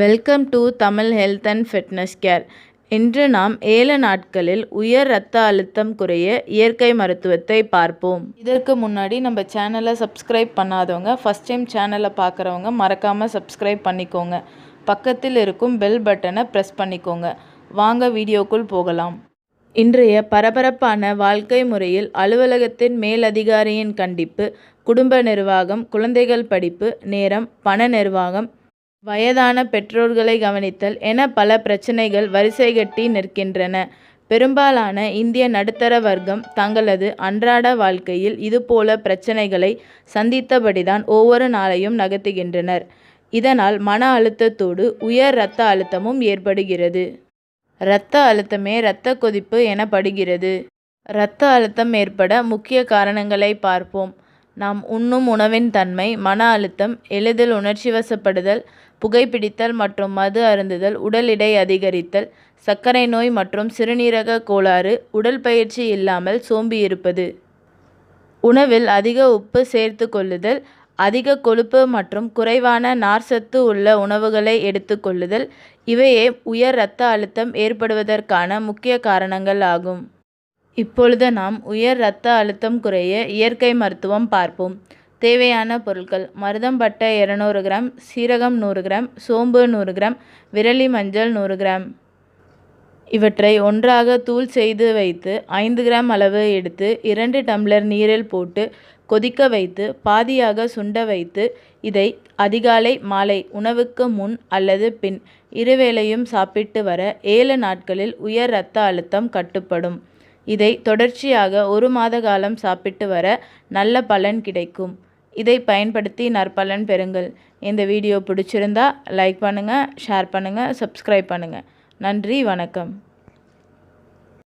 Welcome to Tamil health and fitness care இன்று நாம் ஏழு நாட்களில் உயர் இரத்த அழுத்தம் குறைய இயற்கை மருத்துவத்தை பார்ப்போம். இதற்கு முன்னாடி நம்ம சேனலை சப்ஸ்கிரைப் பண்ணாதவங்க ஃபஸ்ட் டைம் சேனலை பார்க்குறவங்க மறக்காமல் சப்ஸ்கிரைப் பண்ணிக்கோங்க. பக்கத்தில் இருக்கும் பெல் பட்டனை ப்ரெஸ் பண்ணிக்கோங்க. வாங்க வீடியோக்குள் போகலாம். இன்றைய பரபரப்பான வாழ்க்கை முறையில் அலுவலகத்தின் மேலதிகாரியின் கண்டிப்பு குடும்ப நிர்வாகம் குழந்தைகள் படிப்பு நேரம் பண நிர்வாகம் வயதான பெற்றோர்களை கவனித்தல் என பல பிரச்சனைகள் வரிசை கட்டி நிற்கின்றன. பெரும்பாலான இந்திய நடுத்தர வர்க்கம் தங்களது அன்றாட வாழ்க்கையில் இதுபோல பிரச்சனைகளை சந்தித்தபடிதான் ஒவ்வொரு நாளையும் நகர்த்துகின்றனர். இதனால் மன அழுத்தத்தோடு உயர் இரத்த அழுத்தமும் ஏற்படுகிறது. இரத்த அழுத்தமே இரத்த கொதிப்பு எனப்படுகிறது. இரத்த அழுத்தம் ஏற்பட முக்கிய காரணங்களை பார்ப்போம். நாம் உண்ணும் உணவின் தன்மை மன அழுத்தம் எளிதில் உணர்ச்சி வசப்படுதல் புகைப்பிடித்தல் மற்றும் மது அருந்துதல் உடல் எடை அதிகரித்தல் சர்க்கரை நோய் மற்றும் சிறுநீரக கோளாறு உடல் பயிற்சி இல்லாமல் சோம்பி இருப்பது. உணவில் அதிக உப்பு சேர்த்து கொள்ளுதல் அதிக கொழுப்பு மற்றும் குறைவான நார்ச்சத்து உள்ள உணவுகளை எடுத்துக்கொள்ளுதல் இவையே உயர் இரத்த அழுத்தம் ஏற்படுவதற்கான முக்கிய காரணங்கள் ஆகும். இப்பொழுது நாம் உயர் இரத்த அழுத்தம் குறைய இயற்கை மருத்துவம் பார்ப்போம். தேவையான பொருட்கள் மருதம்பட்டை இரநூறு கிராம் சீரகம் நூறு கிராம் சோம்பு நூறு கிராம் விரலி மஞ்சள் நூறு கிராம். இவற்றை ஒன்றாக தூள் செய்து வைத்து ஐந்து கிராம் அளவு எடுத்து இரண்டு டம்ளர் நீரில் போட்டு கொதிக்க வைத்து பாதியாக சுண்ட வைத்து இதை அதிகாலை மாலை உணவுக்கு முன் அல்லது பின் இருவேளையும் சாப்பிட்டு வர ஏழு நாட்களில் உயர் இரத்த அழுத்தம் கட்டுப்படும். இதை தொடர்ச்சியாக ஒரு மாத காலம் சாப்பிட்டு வர நல்ல பலன் கிடைக்கும். இதை பயன்படுத்தி நற்பலன் பெறுங்கள். இந்த வீடியோ பிடிச்சிருந்தா லைக் பண்ணுங்கள் ஷேர் பண்ணுங்கள் சப்ஸ்கிரைப் பண்ணுங்கள் நன்றி வணக்கம்.